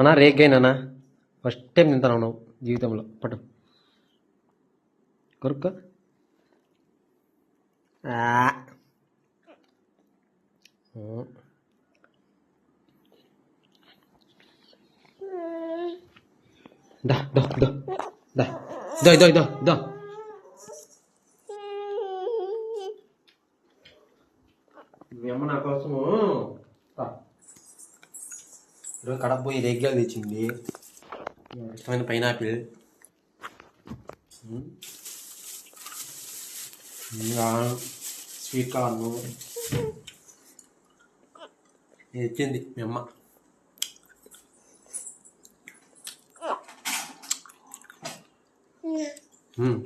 అన్నా రేగ్గాయినా first time తింటాను నువ్వు జీవితంలో. పట్టు. కొరుక్కో. దా దా దా. దా. దా దా దా దా. మీ అమ్మ నా కోసము. ఈరోజు కడప పోయి రేగ్గాలు తెచ్చింది. ఇష్టమైన పైనాపిల్? ఇంకా స్వీట్ కార్న్. ఇది ఇచ్చింది మీ అమ్మ. ఉమ్.